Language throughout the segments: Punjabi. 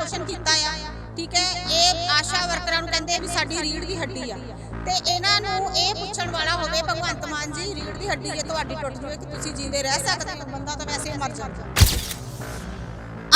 ਸ਼ੋਸ਼ਣ ਕੀਤਾ ਆ, ਠੀਕ ਹੈ? ਇਹ ਆਸ਼ਾ ਵਰਕਰਾਂ ਨੂੰ ਕਹਿੰਦੇ ਵੀ ਸਾਡੀ ਰੀੜ ਦੀ ਹੱਡੀ ਆ। ਤੇ ਇਹਨਾਂ ਨੂੰ ਇਹ ਪੁੱਛਣ ਵਾਲਾ ਹੋਵੇ, ਭਗਵੰਤ ਮਾਨ ਜੀ ਰੀੜ ਦੀ ਹੱਡੀ ਜੇ ਤੁਹਾਡੀ ਟੁੱਟ ਜਾਵੇ ਕਿ ਤੁਸੀਂ ਜੀਂਦੇ ਰਹਿ ਸਕਦੇ ਹੋ, ਬੰਦਾ ਤਾਂ ਵੈਸੇ ਮਰ ਜਾਂਦਾ।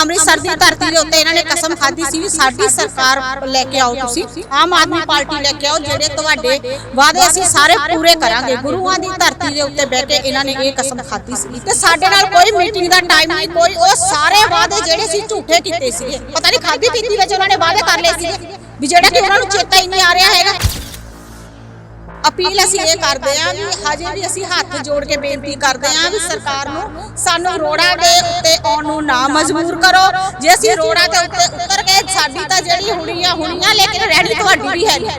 ਅੰਮ੍ਰਿਤਸਰ ਦੀ ਧਰਤੀ ਦੇ ਉੱਤੇ ਇਹਨਾਂ ਨੇ ਕਸਮ ਖਾਧੀ ਸੀ ਵੀ ਸਾਡੀ ਸਰਕਾਰ ਲੈ ਕੇ ਆਓ ਤੁਸੀਂ। ਆਮ ਆਦਮੀ ਪਾਰਟੀ ਲੈ ਕੇ ਆਓ ਜਿਹੜੇ ਤੁਹਾਡੇ ਵਾਅਦੇ ਅਸੀਂ ਸਾਰੇ ਪੂਰੇ ਕਰਾਂਗੇ। ਗੁਰੂਆਂ ਦੀ ਧਰਤੀ ਦੇ ਉੱਤੇ ਬਹਿ ਕੇ ਇਹਨਾਂ ਨੇ ਇਹ ਕਸਮ ਖਾਧੀ ਸੀ। ਤੇ ਸਾਡੇ ਨਾਲ ਕੋਈ ਮੀਟਿੰਗ ਦਾ ਟਾਈਮ ਨਹੀਂ ਕੋਈ ਉਹ ਸਾਰੇ ਵਾਅਦੇ ਜਿਹੜੇ ਸੀ ਝੂਠੇ ਕੀਤੇ ਸੀਗੇ। ਪਤਾ ਨਹੀਂ ਖਾਧੀ ਪੀਤੀ ਵਿੱਚ ਉਹਨਾਂ ਨੇ ਵਾਅਦੇ ਕਰ ਲਏ ਸੀਗੇ ਵੀ ਜਿਹੜਾ ਕਿ ਉਹਨਾਂ ਨੂੰ ਚੇਤਾ ਹੀ ਨਹੀਂ ਆ ਰਿਹਾ ਹੈਗਾ। ਅਪੀਲ ਅਸੀਂ ਇਹ ਕਰਦੇ ਆਂ ਵੀ ਹਜੇ ਵੀ ਅਸੀਂ ਹੱਥ ਜੋੜ ਕੇ ਬੇਨਤੀ ਕਰਦੇ ਆਂ ਵੀ ਸਰਕਾਰ ਨੂੰ ਸਾਨੂੰ ਰੋੜਾਂ ਦੇ ਉੱਤੇ ਆਉਣ ਨੂੰ ਨਾ ਮਜਬੂਰ ਕਰੋ। ਜੇ ਅਸੀਂ ਰੋੜਾਂ ਦੇ ਉੱਤੇ ਉਤਰ ਗਏ ਸਾਡੀ ਤਾਂ ਜਿਹੜੀ ਹੁਣੀਆਂ ਹੁਣੀਆਂ ਲੇਕਿਨ ਰਹਿਣੀ ਤੁਹਾਡੀ ਵੀ ਹੈ ਨਹੀਂ।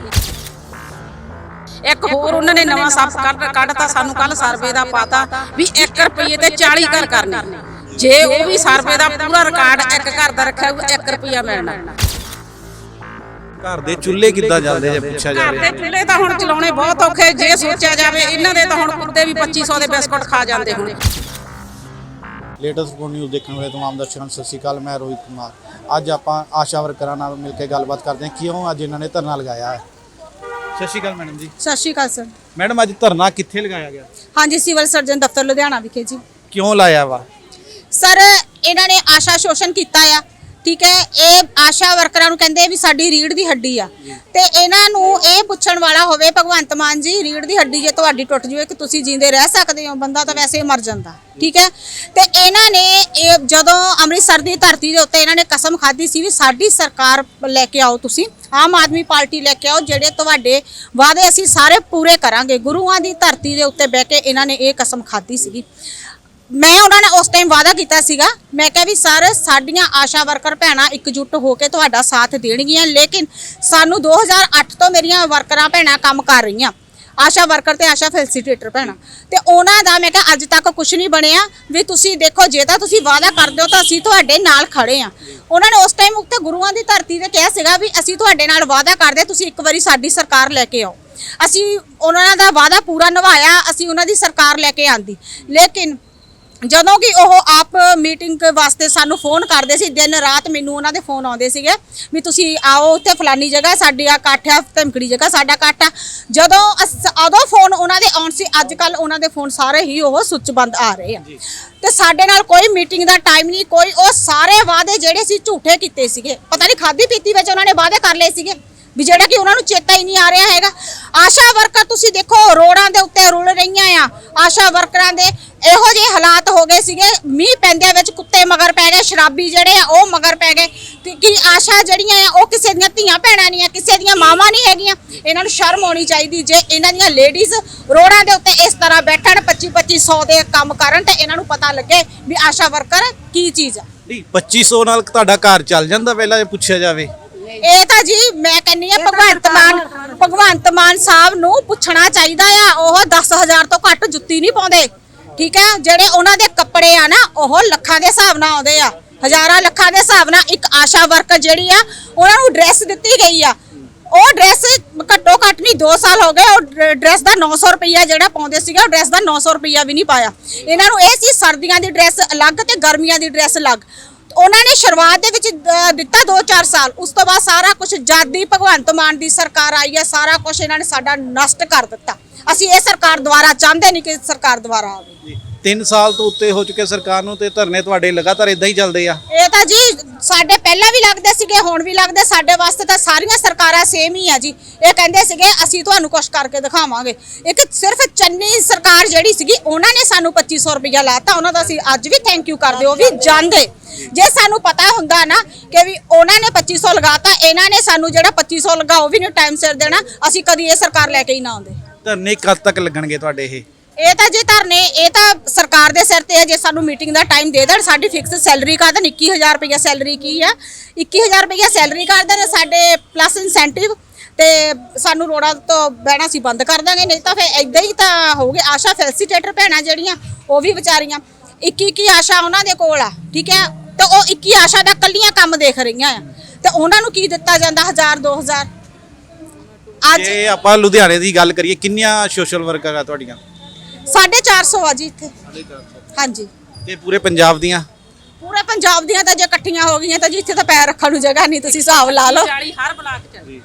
ਇੱਕ ਹੋਰ ਉਹਨਾਂ ਨੇ ਨਵਾਂ ਸੱਪ ਕੱਢ ਕੱਢਤਾ ਸਾਨੂੰ ਕੱਲ ਸਰਵੇ ਦਾ ਪਾਤਾ ਵੀ 1 ਰੁਪਏ ਤੇ 40 ਘਰ ਕਰਨੇ। ਜੇ ਉਹ ਵੀ ਸਰਵੇ ਦਾ ਪੂਰਾ ਰਿਕਾਰਡ ਇੱਕ ਘਰ ਦਾ ਰੱਖਿਆ ਹੋਊ 1 ਰੁਪਿਆ ਮਿਲਣਾ। ਘਰ ਦੇ ਚੁੱਲ੍ਹੇ ਕਿੱਦਾਂ ਚੱਲਦੇ ਜੇ ਪੁੱਛਿਆ ਘਰ ਜਾਵੇ? ਦੇ ਚੁੱਲ੍ਹੇ ਤਾਂ ਹੁਣ ਚਲਾਉਣੇ ਬਹੁਤ ਔਖੇ ਜੇ ਸੋਚਿਆ ਜਾਵੇ ਇਹਨਾਂ ਦੇ ਤਾਂ ਹੁਣ ਕੁੱਤੇ ਵੀ 2500 ਦੇ ਬਿਸਕੁਟ ਖਾ ਜਾਂਦੇ ਹੁਣ। ਲੇਟੈਸਟ ਰਿਪੋਰਟ ਨਿਊਜ਼ ਦੇਖਣ ਵਾਲੇ ਤਮਾਮ ਦਰਸ਼ਕਾਂ ਨੂੰ ਸਤਿ ਸ਼੍ਰੀ ਅਕਾਲ ਮੈਂ ਰੋਹਿਤ ਕੁਮਾਰ। ਅੱਜ ਆਪਾਂ ਆਸ਼ਾ ਵਰਕਰਾਂ ਨਾਲ ਮਿਲ ਕੇ ਗੱਲਬਾਤ ਕਰਦੇ ਹਾਂ। ਕਿਉਂ ਅੱਜ ਇਹਨਾਂ ਨੇ ਧਰਨਾ ਲਗਾਇਆ? ਹੈ ਸਤਿ ਸ਼੍ਰੀ ਅਕਾਲ ਮੈਡਮ ਜੀ। ਸਤਿ ਸ਼੍ਰੀ ਅਕਾਲ ਸਰ। ਮੈਡਮ ਅੱਜ ਧਰਨਾ ਕਿੱਥੇ ਲਗਾਇਆ ਗਿਆ? ਹਾਂਜੀ ਸਿਵਲ ਸਰਜਨ ਦਫ਼ਤਰ ਲੁਧਿਆਣਾ ਵਿਖੇ ਜੀ। ਕਿਉਂ ਲਾਇਆ ਵਾ? ਸਰ ਇਹਨਾਂ ਨੇ ਆਸ਼ਾ ਸ਼ੋਸ਼ਣ ਕੀਤਾ ਆ। ਠੀਕ ਹੈ, ਇਹ ਆਸ਼ਾ ਵਰਕਰਾਂ ਨੂੰ ਕਹਿੰਦੇ ਵੀ ਸਾਡੀ ਰੀੜ ਦੀ ਹੱਡੀ ਆ। ਤੇ ਇਹਨਾਂ ਨੂੰ ਇਹ ਪੁੱਛਣ ਵਾਲਾ ਹੋਵੇ, ਭਗਵੰਤ ਮਾਨ ਜੀ ਰੀੜ ਦੀ ਹੱਡੀ ਜੇ ਤੁਹਾਡੀ ਟੁੱਟ ਜਾਵੇ ਕਿ ਤੁਸੀਂ ਜੀਂਦੇ ਰਹਿ ਸਕਦੇ ਹੋ, ਬੰਦਾ ਤਾਂ ਵੈਸੇ ਹੀ ਮਰ ਜਾਂਦਾ, ਠੀਕ ਹੈ? ਤੇ ਇਹਨਾਂ ਨੇ ਇਹ ਜਦੋਂ ਅੰਮ੍ਰਿਤਸਰ ਦੀ ਧਰਤੀ ਦੇ ਉੱਤੇ ਇਹਨਾਂ ਨੇ ਕਸਮ ਖਾਧੀ ਸੀ ਵੀ ਸਾਡੀ ਸਰਕਾਰ ਲੈ ਕੇ ਆਓ ਤੁਸੀਂ, ਆਮ ਆਦਮੀ ਪਾਰਟੀ ਲੈ ਕੇ ਆਓ, ਜਿਹੜੇ ਤੁਹਾਡੇ ਵਾਅਦੇ ਅਸੀਂ ਸਾਰੇ ਪੂਰੇ ਕਰਾਂਗੇ। ਗੁਰੂਆਂ ਦੀ ਧਰਤੀ ਦੇ ਉੱਤੇ ਬਹਿ ਕੇ ਇਹਨਾਂ ਨੇ ਇਹ ਕਸਮ ਖਾਧੀ ਸੀਗੀ। ਮੈਂ ਉਹਨਾਂ ਨੇ ਉਸ ਟਾਈਮ ਵਾਅਦਾ ਕੀਤਾ ਸੀਗਾ। ਮੈਂ ਕਿਹਾ ਵੀ ਸਰ, ਸਾਡੀਆਂ ਆਸ਼ਾ ਵਰਕਰ ਭੈਣਾਂ ਇਕਜੁੱਟ ਹੋ ਕੇ ਤੁਹਾਡਾ ਸਾਥ ਦੇਣਗੀਆਂ, ਲੇਕਿਨ ਸਾਨੂੰ 2008 ਤੋਂ ਮੇਰੀਆਂ ਵਰਕਰਾਂ ਭੈਣਾਂ ਕੰਮ ਕਰ ਰਹੀਆਂ। ਆਸ਼ਾ ਵਰਕਰ ਤੇ ਆਸ਼ਾ ਫੈਸਿਲਿਟੇਟਰ ਭੈਣਾਂ। ਤੇ ਉਹਨਾਂ ਦਾ ਮੈਂ ਕਿਹਾ, ਅੱਜ ਤੱਕ ਕੁਝ ਨਹੀਂ ਬਣਿਆ ਵੀ ਤੁਸੀਂ ਦੇਖੋ, ਜੇ ਤਾਂ ਤੁਸੀਂ ਵਾਅਦਾ ਕਰਦੇ ਹੋ ਤਾਂ ਅਸੀਂ ਤੁਹਾਡੇ ਨਾਲ ਖੜੇ ਆ। ਉਹਨਾਂ ਨੇ ਉਸ ਟਾਈਮ ਉੱਤੇ ਗੁਰੂਆਂ ਦੀ ਧਰਤੀ ਤੇ ਕਿਹਾ ਸੀਗਾ ਵੀ ਅਸੀਂ ਤੁਹਾਡੇ ਨਾਲ ਵਾਅਦਾ ਕਰਦੇ ਤੁਸੀਂ ਇੱਕ ਵਾਰੀ ਸਾਡੀ ਸਰਕਾਰ ਲੈ ਕੇ ਆਓ। ਅਸੀਂ ਉਹਨਾਂ ਦਾ ਵਾਅਦਾ ਪੂਰਾ ਨਿਭਾਇਆ, ਅਸੀਂ ਉਹਨਾਂ ਦੀ ਸਰਕਾਰ ਲੈ ਕੇ ਆਂਦੀ। ਲੇਕਿਨ ਜਦੋਂ ਕਿ ਉਹ ਆਪ ਮੀਟਿੰਗ ਵਾਸਤੇ ਸਾਨੂੰ ਫੋਨ ਕਰਦੇ ਸੀ ਦਿਨ ਰਾਤ ਮੈਨੂੰ ਉਹਨਾਂ ਦੇ ਫੋਨ ਆਉਂਦੇ ਸੀਗੇ ਵੀ ਤੁਸੀਂ ਆਓ ਉੱਥੇ ਫਲਾਨੀ ਜਗ੍ਹਾ ਸਾਡੀ ਆ ਇਕੱਠ ਆ ਧਮਕੜੀ ਜਗ੍ਹਾ ਸਾਡਾ ਇਕੱਠ ਆ ਜਦੋਂ ਉਦੋਂ ਫੋਨ ਉਹਨਾਂ ਦੇ ਆਉਣ ਸੀ ਅੱਜ ਕੱਲ ਉਹਨਾਂ ਦੇ ਫੋਨ ਸਾਰੇ ਹੀ ਉਹ ਸੁੱਚ ਬੰਦ ਆ ਰਹੇ ਆ। ਤੇ ਸਾਡੇ ਨਾਲ ਕੋਈ ਮੀਟਿੰਗ ਦਾ ਟਾਈਮ ਨਹੀਂ ਕੋਈ ਉਹ ਸਾਰੇ ਵਾਅਦੇ ਜਿਹੜੇ ਸੀ ਝੂਠੇ ਕੀਤੇ ਸੀਗੇ। ਪਤਾ ਨਹੀਂ ਖਾਦੀ ਪੀਤੀ ਵਿੱਚ ਉਹਨਾਂ ਨੇ ਵਾਅਦੇ ਕਰ ਲਏ ਸੀਗੇ ਵੀ ਜਿਹੜਾ ਕਿ ਉਹਨਾਂ ਨੂੰ ਚੇਤਾ ਹੀ ਨਹੀਂ ਆ ਰਿਹਾ ਹੈਗਾ। ਆਸ਼ਾ ਵਰਕਰ ਤੁਸੀਂ ਦੇਖੋ ਰੋਡਾਂ ਦੇ ਉੱਤੇ ਰੁਲ ਰਹੀਆਂ ਆ। ਆਸ਼ਾ ਵਰਕਰਾਂ ਦੇ ਇਹੋ ਜਿਹੇ ਹਾਲਾਤ ਹੋ ਗਏ ਸੀਗੇ। ਮੀਂਹ ਪੈਂਦਿਆਂ ਵਿੱਚ ਕੁੱਤੇ ਮਗਰ ਪੈ ਗਏ ਸ਼ਰਾਬੀ ਜਿਹੜੇ ਆ ਉਹ ਮਗਰ ਪੈ ਗਏ। ਕੀ ਆਸ਼ਾ ਜਿਹੜੀਆਂ ਆ ਉਹ ਕਿਸੇ ਦੀਆਂ ਧੀਆਂ ਭੈਣਾਂ ਨਹੀਂ ਆ ਕਿਸੇ ਦੀਆਂ ਮਾਵਾਂ ਨਹੀਂ ਹੈਗੀਆਂ। ਇਹਨਾਂ ਨੂੰ ਸ਼ਰਮ ਆਉਣੀ ਚਾਹੀਦੀ ਜੇ ਇਹਨਾਂ ਦੀਆਂ ਲੇਡੀਜ਼ ਰੋਡਾਂ ਦੇ ਉੱਤੇ ਇਸ ਤਰ੍ਹਾਂ ਬੈਠਣ 25 2500 ਦੇ ਕੰਮ ਕਰਨ ਤੇ ਇਹਨਾਂ ਨੂੰ ਪਤਾ ਲੱਗੇ ਵੀ ਆਸ਼ਾ ਵਰਕਰ ਕੀ ਚੀਜ਼ ਆ। ਨਹੀਂ 2500 ਨਾਲ ਤੁਹਾਡਾ ਘਰ ਚੱਲ ਜਾਂਦਾ ਪਹਿਲਾਂ ਜੇ ਪੁੱਛਿਆ ਜਾਵੇ। ਇਹ ਤਾਂ ਜੀ ਮੈਂ ਕਹਿੰਨੀ ਆ ਭਗਵੰਤ ਮਾਨ ਭਗਵੰਤ ਮਾਨ ਸਾਹਿਬ ਨੂੰ ਪੁੱਛਣਾ ਚਾਹੀਦਾ ਆ ਉਹ 10000 ਤੋਂ ਘੱਟ ਜੁੱਤੀ ਨਹੀਂ ਪਾਉਂਦੇ। ਠੀਕ ਹੈ? ਜਿਹੜੇ ਉਹਨਾਂ ਦੇ ਕੱਪੜੇ ਆ ਨਾ, ਉਹ ਲੱਖਾਂ ਦੇ ਹਿਸਾਬ ਨਾਲ ਆਉਂਦੇ ਆ। ਹਜ਼ਾਰਾਂ ਲੱਖਾਂ ਦੇ ਹਿਸਾਬ ਨਾਲ ਇੱਕ ਆਸ਼ਾ ਵਰਕਰ ਜਿਹੜੀ ਆ, ਉਹਨਾਂ ਨੂੰ ਡਰੈਸ ਦਿੱਤੀ ਗਈ ਆ। ਉਹ ਡਰੈਸ ਘੱਟੋ ਘੱਟ ਨਹੀਂ 2 ਸਾਲ ਹੋ ਗਏ, ਉਹ ਡਰੈਸ ਦਾ 900 ਰੁਪਈਆ ਜਿਹੜਾ ਪਾਉਂਦੇ ਸੀਗੇ, ਉਹ ਡਰੈਸ ਦਾ 900 ਰੁਪਈਆ ਵੀ ਨਹੀਂ ਪਾਇਆ। ਇਹਨਾਂ ਨੂੰ ਇਹ ਸੀ ਸਰਦੀਆਂ ਦੀ ਡਰੈਸ ਅਲੱਗ ਤੇ ਗਰਮੀਆਂ ਦੀ ਡਰੈਸ ਅਲੱਗ। ਉਹਨਾਂ ਨੇ ਸ਼ੁਰੂਆਤ ਦੇ ਵਿੱਚ ਦਿੱਤਾ 2-4 ਸਾਲ। ਉਸ ਤੋਂ ਬਾਅਦ ਸਾਰਾ ਕੁਝ ਜਾਦੀ ਭਗਵੰਤ ਮਾਨ ਦੀ ਸਰਕਾਰ ਆਈ ਹੈ, ਸਾਰਾ ਕੁਝ ਇਹਨਾਂ ਨੇ ਸਾਡਾ ਨਸ਼ਟ ਕਰ ਦਿੱਤਾ। ਅਸੀਂ ਇਹ ਸਰਕਾਰ ਦੁਆਰਾ ਚਾਹੁੰਦੇ ਨਹੀਂ ਕਿ ਸਰਕਾਰ ਦੁਆਰਾ ਆਵੇ। 3 ਸਾਲ ਤੋਂ ਉੱਤੇ ਹੋ ਚੁੱਕੇ ਸਰਕਾਰ ਨੂੰ ਤੇ ਧਰਨੇ ਤੁਹਾਡੇ ਲਗਾਤਾਰ ਇਦਾਂ ਹੀ ਚੱਲਦੇ ਆ। ਇਹ ਤਾਂ ਜੀ ਸਾਡੇ ਪਹਿਲਾਂ ਵੀ ਲੱਗਦੇ ਸੀਗੇ ਹੁਣ ਵੀ ਲੱਗਦੇ। ਸਾਡੇ ਵਾਸਤੇ ਤਾਂ ਸਾਰੀਆਂ ਸਰਕਾਰਾਂ ਸੇਮ ਹੀ ਆ ਜੀ। ਇਹ ਕਹਿੰਦੇ ਸੀਗੇ ਅਸੀਂ ਤੁਹਾਨੂੰ ਕੁਝ ਕਰਕੇ ਦਿਖਾਵਾਂਗੇ। ਇੱਕ ਸਿਰਫ ਚੰਨੀ ਸਰਕਾਰ ਜਿਹੜੀ ਸੀਗੀ ਉਹਨਾਂ ਨੇ ਸਾਨੂੰ 2500 ਰੁਪਇਆ ਲਾਤਾ। ਉਹਨਾਂ ਦਾ ਅਸੀਂ ਅੱਜ ਵੀ ਥੈਂਕ ਯੂ ਕਰਦੇ ਉਹ ਵੀ ਜਾਂਦੇ। ਜੇ ਸਾਨੂੰ ਪਤਾ ਹੁੰਦਾ ਨਾ ਕਿ ਵੀ ਉਹਨਾਂ ਨੇ 2500 ਲਗਾਤਾ ਇਹਨਾਂ ਨੇ ਸਾਨੂੰ ਜਿਹੜਾ 2500 ਲਗਾ ਉਹ ਵੀ ਨਹੀਂ ਟਾਈਮ ਸਿਰ ਦੇਣਾ। ਅਸੀਂ ਕਦੀ ਇਹ ਸਰਕਾਰ ਲੈ ਕੇ ਹੀ ਨਾ ਆਉਂਦੇ। ਧਰਨੇ ਕਦ ਤੱਕ ਲੱਗਣਗੇ ਤੁਹਾਡੇ ਇਹ? ਇਹ ਤਾਂ ਜੇ ਧਰਨੇ, ਇਹ ਤਾਂ ਸਰਕਾਰ ਦੇ ਸਿਰ ਤੇ ਹੈ, ਜੇ ਸਾਨੂੰ ਮੀਟਿੰਗ ਦਾ ਟਾਈਮ ਦੇ ਦੇਣ, ਸਾਡੀ ਫਿਕਸ ਸੈਲਰੀ ਕਰ ਦੇਣ 21000 ਰੁਪਇਆ ਸੈਲਰੀ ਕੀ ਆ? 21000 ਰੁਪਇਆ ਸੈਲਰੀ ਕਰ ਦੇਣ ਸਾਡੇ ਪਲੱਸ ਇਨਸੈਂਟਿਵ ਤੇ ਸਾਨੂੰ ਰੋੜਾ ਤੋਂ ਬਹਿਣਾ ਸੀ ਬੰਦ ਕਰ ਦਾਂਗੇ, ਨਹੀਂ ਤਾਂ ਫਿਰ ਇਦਾਂ ਹੀ ਤਾਂ ਹੋਊਗੇ ਆਸ਼ਾ ਫੈਸਿਲਟੇਟਰ ਭੈਣਾਂ ਜਿਹੜੀਆਂ, ਉਹ ਵੀ ਵਿਚਾਰੀਆਂ। 21 21 ਆਸ਼ਾ ਉਹਨਾਂ ਦੇ ਕੋਲ ਆ, ਠੀਕ ਹੈ? ਤੇ ਉਹ 21 ਆਸ਼ਾ ਦਾ ਕੱਲੀਆਂ ਕੰਮ ਦੇਖ ਰਹੀਆਂ ਆ। ਤੇ ਉਹਨਾਂ ਨੂੰ ਕੀ ਦਿੱਤਾ ਜਾਂਦਾ? 1000 2000 ਅੱਜ ਜੇ ਆਪਾਂ ਲੁਧਿਆਣੇ ਦੀ ਗੱਲ ਕਰੀਏ ਕਿੰਨੀਆਂ ਸੋਸ਼ਲ ਵਰਕਰ ਆ ਤੁਹਾਡੀਆਂ? 450 ਆ ਜੀ ਇੱਥੇ। ਹਾਂਜੀ। ਤੇ ਪੂਰੇ ਪੰਜਾਬ ਦੀਆਂ? ਪੂਰੇ ਪੰਜਾਬ ਦੀਆਂ ਤਾਂ ਜੇ ਇਕੱਠੀਆਂ ਹੋ ਗਈਆਂ ਤਾਂ ਜੀ ਇੱਥੇ ਤਾਂ ਪੈਰ ਰੱਖਣ ਨੂੰ ਜਗ੍ਹਾ ਨਹੀਂ ਤੁਸੀਂ ਹਿਸਾਬ ਲਾ ਲਓ। 40 ਹਰ ਬਲਾਕ ਚ।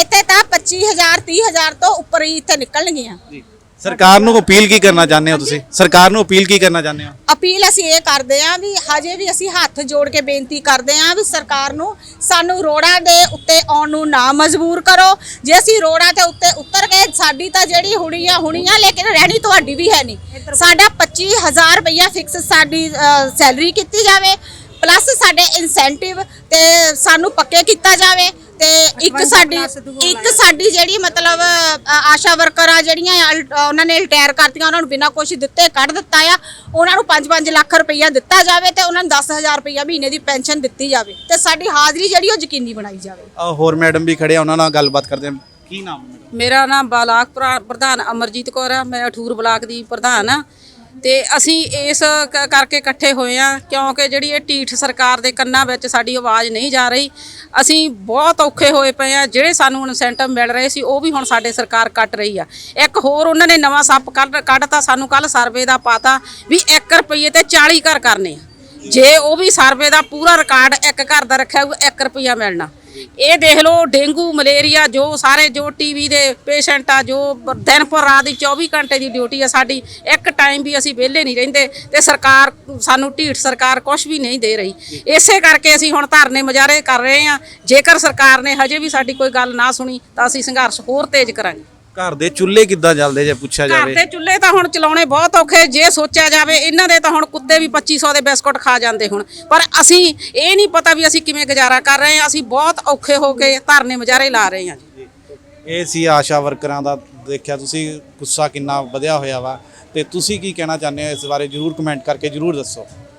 ਇੱਥੇ ਤਾਂ 25000 30000 ਤੋਂ ਉੱਪਰ ਹੀ ਇੱਥੇ ਨਿਕਲਣਗੀਆਂ। ਜੀ। ਸਰਕਾਰ ਨੂੰ ਅਪੀਲ ਕੀ ਕਰਨਾ ਚਾਹੁੰਦੇ ਹੋ ਤੁਸੀਂ? ਸਰਕਾਰ ਨੂੰ ਅਪੀਲ ਕੀ ਕਰਨਾ ਚਾਹੁੰਦੇ ਹੋ? ਅਪੀਲ ਅਸੀਂ ਇਹ ਕਰਦੇ ਆਂ ਵੀ ਹਜੇ ਵੀ ਅਸੀਂ ਹੱਥ ਜੋੜ ਕੇ ਬੇਨਤੀ ਕਰਦੇ ਆਂ ਵੀ ਸਰਕਾਰ ਨੂੰ ਸਾਨੂੰ ਰੋੜਾਂ ਦੇ ਉੱਤੇ ਆਉਣ ਨੂੰ ਨਾ ਮਜਬੂਰ ਕਰੋ। ਜੇ ਅਸੀਂ ਰੋੜਾਂ ਦੇ ਉੱਤੇ ਉਤਰ ਗਏ ਸਾਡੀ ਤਾਂ ਜਿਹੜੀ ਹੁਣੀ ਆ ਹੁਣੀ ਆ ਲੇਕਿਨ ਰਹਿਣੀ ਤੁਹਾਡੀ ਵੀ ਹੈ ਨਹੀਂ। ਸਾਡਾ 25000 ਰੁਪਇਆ ਫਿਕਸ ਸਾਡੀ ਸੈਲਰੀ ਕੀਤੀ ਜਾਵੇ ਪਲੱਸ ਸਾਡੇ ਇਨਸੈਂਟਿਵ ਤੇ ਸਾਨੂੰ ਪੱਕੇ ਕੀਤਾ ਜਾਵੇ। ਤੇ ਇੱਕ ਸਾਡੀ ਇੱਕ ਸਾਡੀ ਜਿਹੜੀ ਮਤਲਬ ਆਸ਼ਾ ਵਰਕਰ ਆ ਜਿਹੜੀਆਂ ਉਹਨਾਂ ਨੇ ਰਿਟਾਇਰ ਕਰਤੀਆਂ ਉਹਨਾਂ ਨੂੰ ਬਿਨਾਂ ਕੁਛ ਦਿੱਤੇ ਕੱਢ ਦਿੱਤਾ ਆ। ਉਹਨਾਂ ਨੂੰ 5-5 ਲੱਖ ਰੁਪਈਆ ਦਿੱਤਾ ਜਾਵੇ ਤੇ ਉਹਨਾਂ ਨੂੰ 10000 ਰੁਪਈਆ ਮਹੀਨੇ ਦੀ ਪੈਨਸ਼ਨ ਦਿੱਤੀ ਜਾਵੇ ਤੇ ਸਾਡੀ ਹਾਜ਼ਰੀ ਜਿਹੜੀ ਉਹ ਯਕੀਨੀ ਬਣਾਈ ਜਾਵੇ। ਹੋਰ ਮੈਡਮ ਵੀ ਖੜੇ ਆ ਉਹਨਾਂ ਨਾਲ ਗੱਲਬਾਤ ਕਰਦੇ ਕੀ ਨਾਮ ਹੈ ਮੈਡਮ? ਮੇਰਾ ਨਾਮ ਬਲਾਕ ਪ੍ਰਾ- ਪ੍ਰਧਾਨ ਅਮਰਜੀਤ ਕੌਰ ਆ ਮੈਂ ਅਠੂਰ ਬਲਾਕ ਦੀ ਪ੍ਰਧਾਨ ਆ। ਤੇ ਅਸੀਂ ਇਸ ਕ- ਕਰਕੇ ਇਕੱਠੇ ਹੋਏ ਆ ਕਿਉਂਕਿ ਜਿਹੜੀ ਇਹ ਢੀਠ ਸਰਕਾਰ ਦੇ ਕੰਨਾਂ ਵਿੱਚ ਸਾਡੀ ਆਵਾਜ਼ ਨਹੀਂ ਜਾ ਰਹੀ। ਅਸੀਂ ਬਹੁਤ ਔਖੇ ਹੋਏ ਪਏ ਆ ਜਿਹੜੇ ਸਾਨੂੰ ਇਨਸੈਂਟਿਵ ਮਿਲ ਰਹੇ ਸੀ, ਉਹ ਵੀ ਹੁਣ ਸਾਡੇ ਸਰਕਾਰ ਕੱਟ ਰਹੀ ਆ। ਇੱਕ ਹੋਰ ਉਹਨਾਂ ਨੇ ਨਵਾਂ ਸੱਪ ਕੱਢ, ਕੱਢਤਾ, ਸਾਨੂੰ ਕੱਲ ਸਰਵੇ ਦਾ ਪਾਤਾ ਵੀ 1 ਰੁਪਏ ਤੇ 40 ਘਰ ਕਰਨੇ ਆ। ਜੇ ਉਹ ਵੀ ਸਰਵੇ ਦਾ ਪੂਰਾ ਰਿਕਾਰਡ ਇੱਕ ਘਰ ਦਾ ਰੱਖਿਆ ਹੋਊ 1 ਰੁਪਿਆ ਮਿਲਣਾ। ਇਹ ਦੇਖ ਲਓ, ਡੇਂਗੂ, ਮਲੇਰੀਆ, ਜੋ ਸਾਰੇ ਜੋ ਟੀਵੀ ਦੇ ਪੇਸ਼ੈਂਟ ਆ, ਜੋ ਦਿਨ ਪਰ ਰਾਤ ਦੀ 24 ਘੰਟੇ ਦੀ ਡਿਊਟੀ ਆ ਸਾਡੀ, ਇੱਕ ਟਾਈਮ ਵੀ ਅਸੀਂ ਵਿਹਲੇ ਨਹੀਂ ਰਹਿੰਦੇ ਤੇ ਸਰਕਾਰ ਸਾਨੂੰ ਢੀਠ ਸਰਕਾਰ ਕੁਝ ਵੀ ਨਹੀਂ ਦੇ ਰਹੀ। ਇਸੇ ਕਰਕੇ ਅਸੀਂ ਹੁਣ ਧਰਨੇ ਮੁਜ਼ਾਹਰੇ ਕਰ ਰਹੇ ਹਾਂ। ਜੇਕਰ ਸਰਕਾਰ ਨੇ ਹਜੇ ਵੀ ਸਾਡੀ ਕੋਈ ਗੱਲ ਨਾ ਸੁਣੀ, ਤਾਂ ਅਸੀਂ ਸੰਘਰਸ਼ ਹੋਰ ਤੇਜ਼ ਕਰਾਂਗੇ। ਘਰ ਦੇ ਚੁੱਲ੍ਹੇ ਕਿੱਦਾਂ ਚੱਲਦੇ ਜੇ ਪੁੱਛਿਆ ਘਰ ਜਾਵੇ? ਦੇ ਚੁੱਲ੍ਹੇ ਤਾਂ ਹੁਣ ਚਲਾਉਣੇ ਬਹੁਤ ਔਖੇ ਜੇ ਸੋਚਿਆ ਜਾਵੇ ਇਹਨਾਂ ਦੇ ਤਾਂ ਹੁਣ ਕੁੱਤੇ ਵੀ 2500 ਦੇ ਬਿਸਕੁਟ ਖਾ ਜਾਂਦੇ ਹੁਣ। ਪਰ ਅਸੀਂ ਇਹ ਨਹੀਂ ਪਤਾ ਵੀ ਅਸੀਂ ਕਿਵੇਂ ਗੁਜ਼ਾਰਾ ਕਰ ਰਹੇ ਹਾਂ ਅਸੀਂ ਬਹੁਤ ਔਖੇ ਹੋ ਕੇ ਧਰਨੇ ਮੁਜ਼ਾਹਰੇ ਲਾ ਰਹੇ ਹਾਂ ਜੀ। ਇਹ ਸੀ ਆਸ਼ਾ ਵਰਕਰਾਂ ਦਾ ਦੇਖਿਆ ਤੁਸੀਂ ਗੁੱਸਾ ਕਿੰਨਾ ਵਧਿਆ ਹੋਇਆ ਵਾ। ਤੇ ਤੁਸੀਂ ਕੀ ਕਹਿਣਾ ਚਾਹੁੰਦੇ ਹੋ ਇਸ ਬਾਰੇ? ਜਰੂਰ ਕਮੈਂਟ ਕਰਕੇ ਜਰੂਰ ਦੱਸੋ।